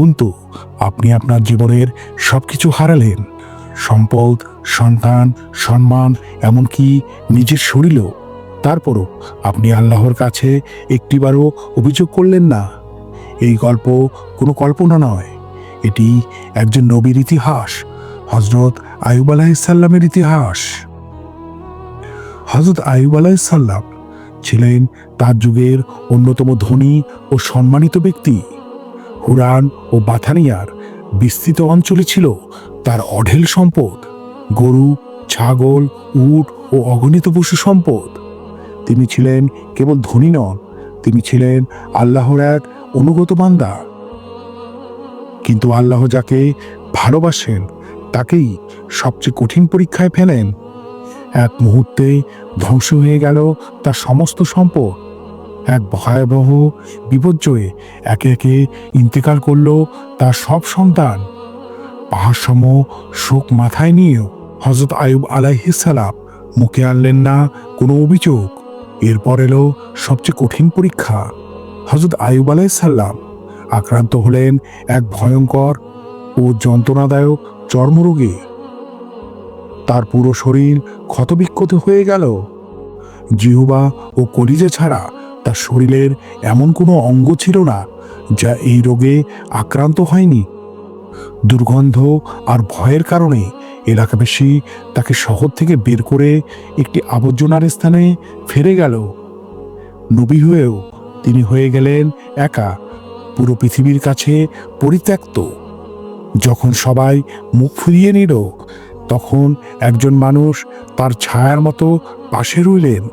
ভাবুন তো, আপনি আপনার জীবনের সব কিছু হারালেন। সম্পদ, সন্তান, সম্মান, এমনকি নিজের শরীরও। তারপরও আপনি আল্লাহর কাছে একটিবারও অভিযোগ করলেন না। এই গল্প কোনো কল্পনা নয়। এটি একজন নবীর ইতিহাস হজরত আয়ুব আলাহিসাল্লামের ইতিহাস। হজরত আয়ুব আলাহিসাল্লাম ছিলেন তার যুগের অন্যতম ধনী ও সম্মানিত ব্যক্তি। হুরান ও বাথানিয়ার বিস্তৃত অঞ্চলে ছিল তার অঢেল সম্পদ, গরু, ছাগল, উট ও অগণিত পশু সম্পদ। তিনি ছিলেন কেবল ধনী নন, তিনি ছিলেন আল্লাহর এক অনুগত বান্দা। কিন্তু আল্লাহ যাকে ভালোবাসেন, তাকেই সবচেয়ে কঠিন পরীক্ষায় ফেলেন। এক মুহূর্তে ধ্বংস হয়ে গেল তার সমস্ত সম্পদ। এক ভয়াবহ বিপর্যয়ে একে একে ইন্তেকাল করল তার সব সন্তান। পাহাড়সম শোক মাথায় নিয়েও হজরত আয়ুব আলাইহিসালাম মুখে আনলেন না কোনো অভিযোগ। এরপর এলো সবচেয়ে কঠিন পরীক্ষা। হজরত আয়ুব আলাইসাল্লাম আক্রান্ত হলেন এক ভয়ঙ্কর ও যন্ত্রণাদায়ক চর্মরোগে। তার পুরো শরীর ক্ষতবিক্ষত হয়ে গেল। জিহুবা ও কলিজে ছাড়া তার শরীরের এমন কোনো অঙ্গ ছিল না যা এই রোগে আক্রান্ত হয়নি। দুর্গন্ধ আর ভয়ের কারণে এলাকাবাসী তাকে শহর থেকে বের করে একটি আবর্জনার স্থানে ফিরে গেল। নবী হয়েও তিনি হয়ে গেলেন একা, পুরো পৃথিবীর কাছে পরিত্যক্ত। যখন সবাই মুখ ফুরিয়ে নিল, তখন একজন মানুষ তার ছায়ার মতো পাশে রইলেন।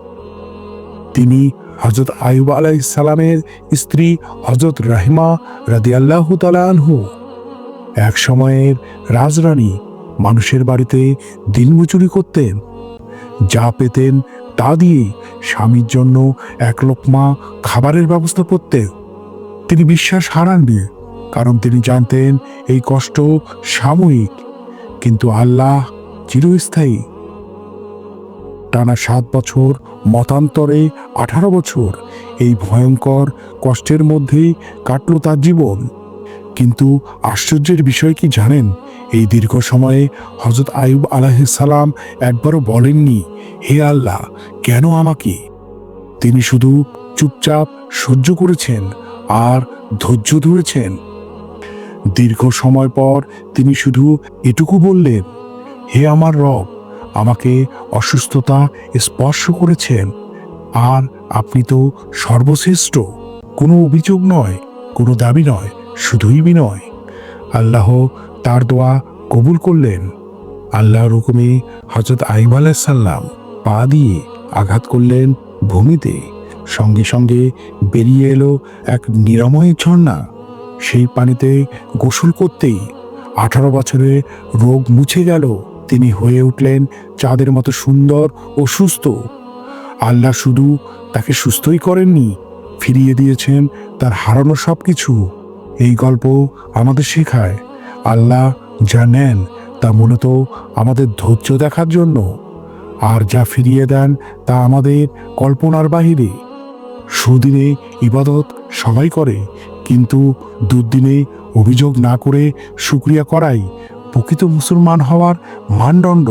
তিনি হজরত আয়ুব আলাইসালামের স্ত্রী হজরত রাহিমা রাদিয়াল্লাহ তালানহু এক সময়ের রাজরানী মানুষের বাড়িতে দিনমজুরি করতেন। যা পেতেন তা দিয়ে স্বামীর জন্য এক লোকমা খাবারের ব্যবস্থা করতেন। তিনি বিশ্বাস হারাননি কারণ তিনি জানতেন এই কষ্ট সাময়িক। কিন্তু আল্লাহ চিরস্থায়ী। টানা সাত বছর, মতান্তরে আঠারো বছর। এই ভয়ঙ্কর কষ্টের মধ্যেই কাটল তার জীবন। কিন্তু আশ্চর্যের বিষয় কি জানেন? এই দীর্ঘ সময়ে হজরত আয়ুব আলাহিসাল্লাম একবারও বলেননি, হে আল্লাহ, কেন আমাকে? তিনি শুধু চুপচাপ সহ্য করেছেন আর ধৈর্য ধরেছেন। দীর্ঘ সময় পর তিনি শুধু এটুকু বললেন, হে আমার রব আমাকে অসুস্থতা স্পর্শ করেছেন। আর আপনি তো সর্বশ্রেষ্ঠ। কোনো অভিযোগ নয়, কোনো দাবি নয়, শুধুই বিনয়। আল্লাহ তার দোয়া কবুল করলেন। আল্লাহর হুকুমে হজরত আইব আলাইসাল্লাম পা দিয়ে আঘাত করলেন ভূমিতে। সঙ্গে সঙ্গে বেরিয়ে এলো এক নিরাময় ঝর্ণা। সেই পানিতে গোসল করতেই আঠারো বছরে রোগ মুছে গেল। তিনি হয়ে উঠলেন চাঁদের মতো সুন্দর ও সুস্থ। আল্লাহ শুধু তাকে সুস্থই করেননি, ফিরিয়ে দিয়েছেন তার হারানো সব কিছু এই গল্প আমাদের শেখায়, আল্লাহ যা নেন তা মূলত আমাদের ধৈর্য দেখার জন্য। আর যা ফিরিয়ে দেন তা আমাদের কল্পনার বাহিরে। সুদিনে ইবাদত সবাই করে, কিন্তু দুর্দিনে অভিযোগ না করে সুক্রিয়া করাই প্রকৃত মুসলমান হওয়ার মানদণ্ড